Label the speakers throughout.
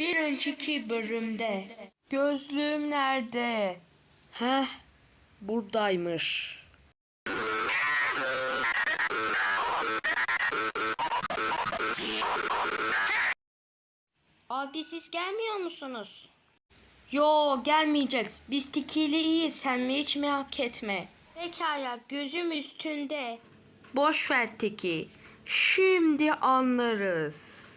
Speaker 1: Bir önceki bölümde gözlüğüm nerede? Heh, buradaymış.
Speaker 2: Abi siz gelmiyor musunuz?
Speaker 1: Yo gelmeyeceğiz. Biz Tiki'yle iyiyiz. Sen mi hiç merak etme.
Speaker 2: Pekala gözüm üstünde.
Speaker 1: Boş ver Tiki. Şimdi anlarız.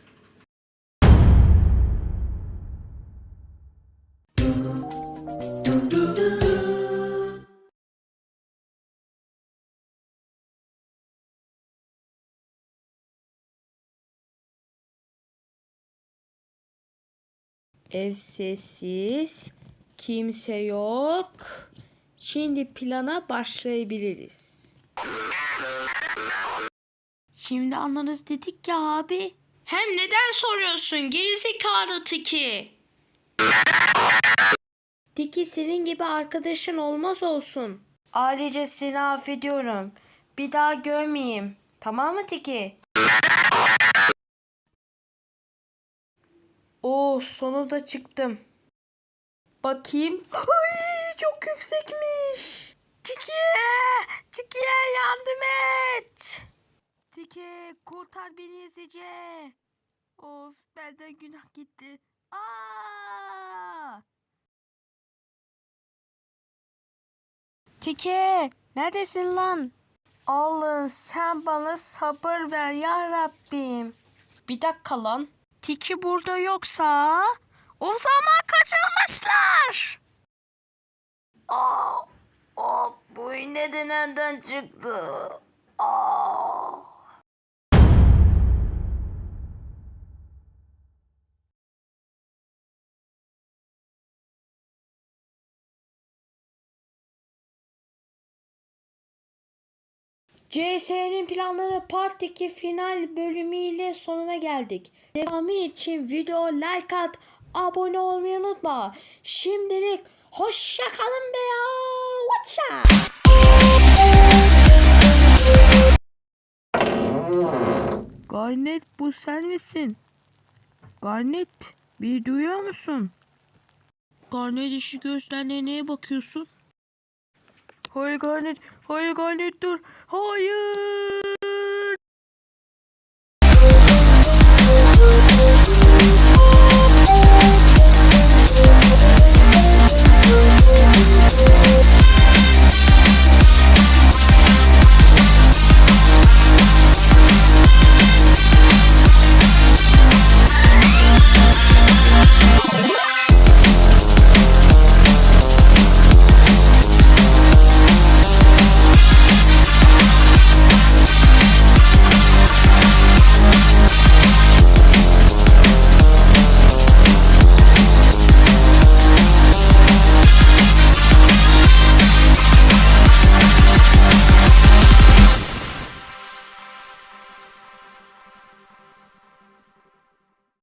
Speaker 1: Ev sessiz, kimse yok. Şimdi plana başlayabiliriz. Şimdi anlarız dedik ya abi. Hem neden soruyorsun gerizekalı Tiki? Tiki senin gibi arkadaşın olmaz olsun. Ailece seni affediyorum. Bir daha görmeyeyim. Tamam mı Tiki? Sonunda çıktım. Bakayım. Ay çok yüksekmiş. Tikiye! Tikiye yardım et! Tike kurtar beni Ezice. Of benden günah gitti. Aa! Tike neredesin lan? Allah'ım sen bana sabır ver ya Rabbim. Bir dakika lan. Tiki burada yoksa o zaman kaçırmışlar. Aa, aa bu iğne de nereden çıktı? Aa. CS'nin planları Part 2 final bölümüyle sonuna geldik. Devamı için video like at, abone olmayı unutma. Şimdilik hoşça kalın be ya. What's Garnet bu sen misin? Garnet bir duyuyor musun? Garnet işi gözlerine neye bakıyorsun? Hayır Garnet, hayır Garnet dur. Hayır.